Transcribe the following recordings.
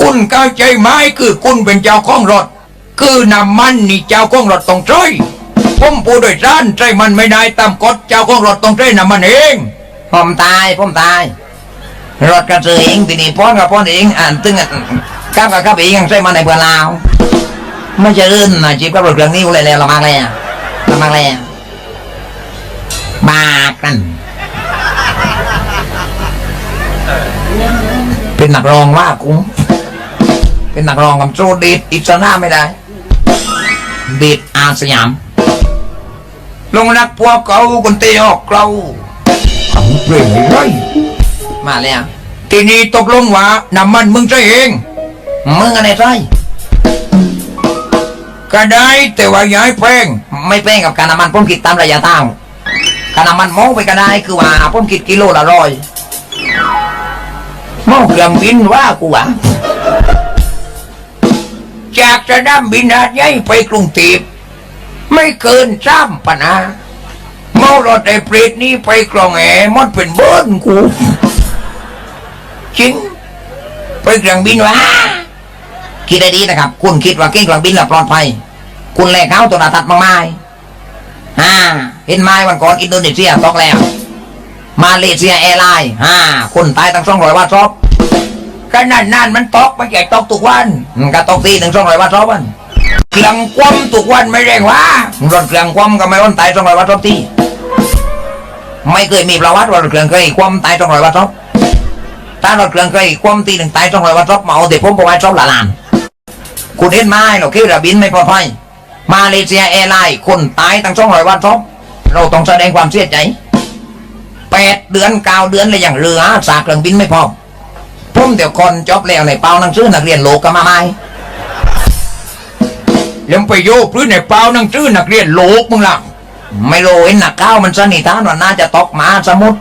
คุณเข้าใจไหมคือคุณเป็นเจ้าของรถ คือน้ำมันนี่เจ้าของรถต้องใช้ผมผู้โดยสารใช้มันไม่ได้ตามกฎเจ้าของรถต้องใช้น้ำมันเอง ผมตายผมตาย รถกระเสือเองทีนี้พ้นกับพ้นเองอ่านตึงอะข้ามกับข้ามเองใช่มาในเพื่อลาวไม่จะรื่นนะจีบกับรถเครื่องนี้เลยแล้วละมากเลยอะละมากเลยอะบากันเป็นนักรองว่ากู เป็นนักร้องกับโจดีดอิสระไม่ได้ดีดอาสยาม ลงรักพวกเขาคนเตะออกเราเอาเปลี่ยนไม่ได้มาแล้วทีนี้ตกลงว่าน้ำมันมึงใช้เอง มึงอะไรใช่ก็ได้แต่ว่าย่าให้งไม่แป้งกับการน้ำมันผมคิดตามระยะทางการน้ำมันโม้ไปก็ได้คือว่าผมคิดกิโลละร้อยโม้เครื่องบินว่ากูอะ จากสนามบินหาดใหญ่ไปกรุงเทพไม่เกินสามปันหาเมารถไอ้เปรตนี้ไปกรองแอมันเป็นเบิ้นกูจริง ไปเครื่องบินวะคิดได้ดีนะครับ คุณคิดว่าเก่งเครื่องบินและปลอดภัย คุณแลกเขาตัวนาทัดมากมายฮ่าเห็นไหมวันก่อนอินโดนีเซียตกแล้ว มาเลเซียแอร์ไลน์ฮ่าคนตายตั้งสองร้อยว่าซอบ ขนาดนั้นมันตกไม่ใช่ตกทุกวันอืมก็ตกตีหนึ่งสองร้อยว่าซอบวันเครื่องคว่ำทุกวันไม่แรงวะรถเครื่องความก็ไม่วันตายสองร้อยว่าซอบตีไม่เคยมีประวัติว่ารถเครื่องเคยความตายสองร้อยว่าซอบถ้ารถเครื่องเคยความตีหนึ่งตายสองร้อยว่าซอบมาเอาเด็กผมไปไว้ซอบละลานคุณเห็นไหมเราคิดระบินไม่ปลอดภัยมาเลเซียแอร์ไลน์คนตายตั้งสองร้อยวันซอเราต้องแสดงความเสียใจแปดเดือนเก้าเดือนเลยอย่างเรือสากเครื่องบินไม่พอ ผมเดี๋ยวคนจบแล้วในเป้านังสือนักเรียนโลกก็มาไหมยังไปโยกพื้นในเป่านังชื่อนักเรียนโลกมึงล่ะไม่รู้เห็นนักก้าวมันสนิทานว่าน่าจะตกมาสมุทร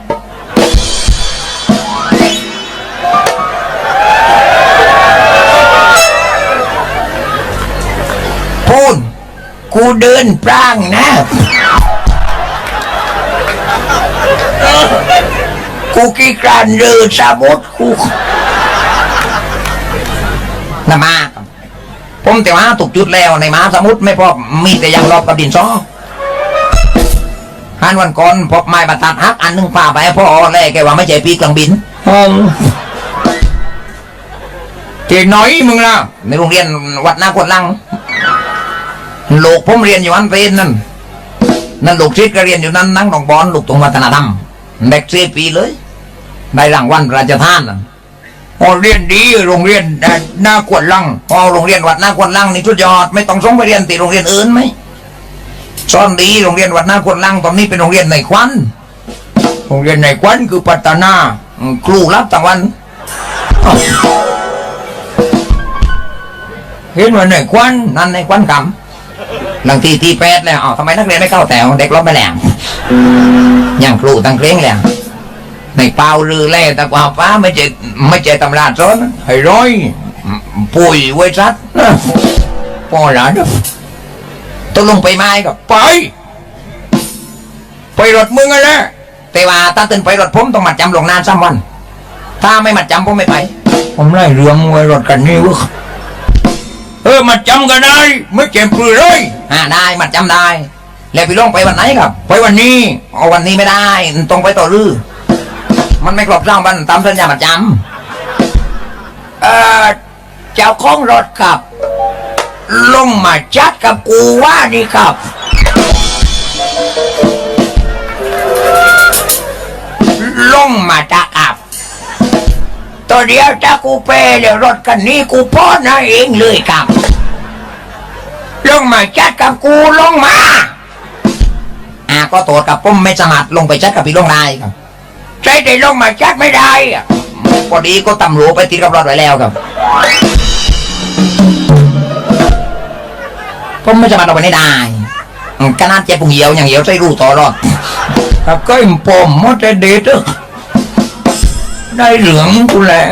พูนกูเดินปร่างนะ กูกีกรานเรือสมุทรกู นะมาผมแต่ว่าถูกจุดแล้วในหมาสมุทรไม่พอมีแต่ยังรอบกับดินซอฮันวันก่อนพบไม้บรรทัดฮักอันหนึงฝ่าไปให้พ่อแล่แกว่าไม่ใช่ปีเครื่องบินห้องที่ไหนมึงล่ะในโรงเรียนวัดนาควนลังลูกผมเรียนอยู่อันเป็นนั่นนั่นลูกชิดก็เรียนอยู่นั่นนั่งหนองบอลลูกตรงวัฒนธรรมเด็กสี่ปีเลยได้รางวัลพระราชทาน โอ้เรียนดีโรงเรียนอ่าหน้ากวดลังพอโรงเรียนวัดนาควนลังนี่ทุดยอดไม่ต้องส่งไปเรียนตีโรงเรียนอื่นไหมซ่อนดีโรงเรียนวัดนาควนลังตอนนี้เป็นโรงเรียนในควันโรงเรียนในควันคือปัตตานาครูรับต่างวันเห็นว่าในควันนั่นในควันกำหลังทีที่แปดแล้วอ้าวทำไมนักเรียนไม่เข้าแถวเด็กลบไปแหล้วยังครูตั้งเคร่งแหล้ว ในเปล่ารือแล่ตะกว่าฟ้าไม่เจไม่เจตำราสอนให้ร้อยปุ๋ยไว้ชัดพอหลานเด้อตกลงไปไม้กับไป ไปรถมึงอะไรแต่ว่าถ้าตื่นไปรถผมต้องมัดจำลงนานสามวัน ถ้าไม่มัดจำผมไม่ไป ผมไล่เรื่องไว้รถกันนี่เวะเออมาจำกันได้ไม่เจ็บปลือเลยอ่าได้มัดจำได้ แล้วพี่ลงไปวันไหนครับ ไปวันนี้เอาวันนี้ไม่ได้ ต้องไปต่อรื้อ มันไม่ครบสร้างวันตามสัญญามัดจเออเจ้าของรถขับ ลงมาจัดกับกูว่านี่ครับ ลงมาจักอับ ตัวเดียวถ้ากูเปย์เดี๋ยวรถคันนี้กูป้อนให้เองเลยครับ ลงมาจัดกับกูลงมา อ่าก็ตรวจกับผมไม่สามารลงไปจัดกับพี่ลงได้ครับ ใช่แต่ลงมาจัดไม่ได้อะพอดีก็ตำรวจไปติดกับรถไว้แล้วครับผมไม่สามารถลงไปได้อืมขนาดเจ็บปุ่งเหี่ยวอย่างเหี่ยวใส่รูต่อรอดครับก็อิมปมมดแต่เด็ดอะได้เหลืองกูแหละ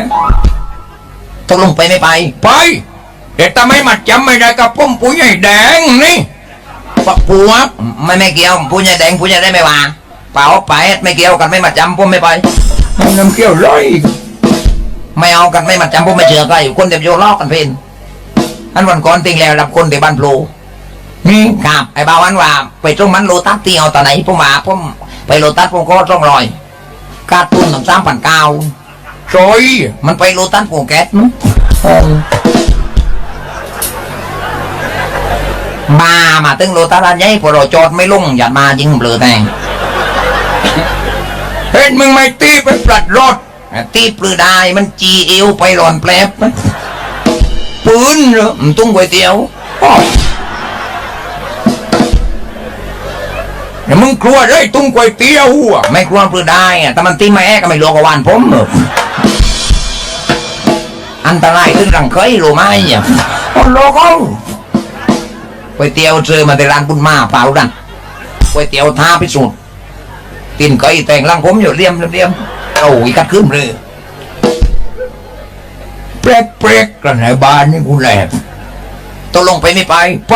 ตกลงไปไม่ไป ไปเด็ดตาไม่มัดจำไม่ได้กับผมปุ๋ยใหญ่แดงนี่ปะปัวไม่ไม่เกี่ยวผู้ใหญ่แดงผู้ใหญ่ได้ไม่ว่า เปล่าไปไม่เกี่ยวกันไม่มาจำผมไม่ไปมันน้ำเกี้ยวร้อยไม่เอากันไม่มาจำผมไม่เชื่อใครคนเดียวโยลอกกันเพนอันวันก่อนติงแล้วรับคนเดียวบ้านโปรนี่ครับไอ้บ่าวอันว่า ไปตรงมันโลตัสตีเอาตอนไหนผมมาผมไปโลตัสผมก็ต้องรอยการตุนถึงสามพันเก้าจอยมันไปโลตัสโปรแก๊สมั้งมามาตึงโลตัสอันใหญ่พอเราจอดไม่ลงอย่ามายิงเบลอแทง เห็นมึงไม่ตีไปปลัดรถตีปลือได้มันจีเอวไปหลอนแปลบปืนเหรอตุ้งก๋วยเตี๋ยวเดี๋ยวมึงกลัวเลยตุ้งก๋วยเตี๋ยวไม่กลัวปลือได้แต่มันตีม่แอกก็ไม่รู้กวานผมอกอันตรายถึงรังเคยรู้ไหมเนี่ยโลกเอาก๋วยเตี๋ยวเจอมาในร้านบุญมาเปล่าดันก๋วยเตี๋ยวท้าพิสูจน์ ตีนเคยแต่งร่างผมอยู่เลี่ยมเลี่ยมเอาอีกัดขึ้นเลยเปรกเปรกกันในบ้านนี่กูแหลกตกลงไปไม่ไป ไป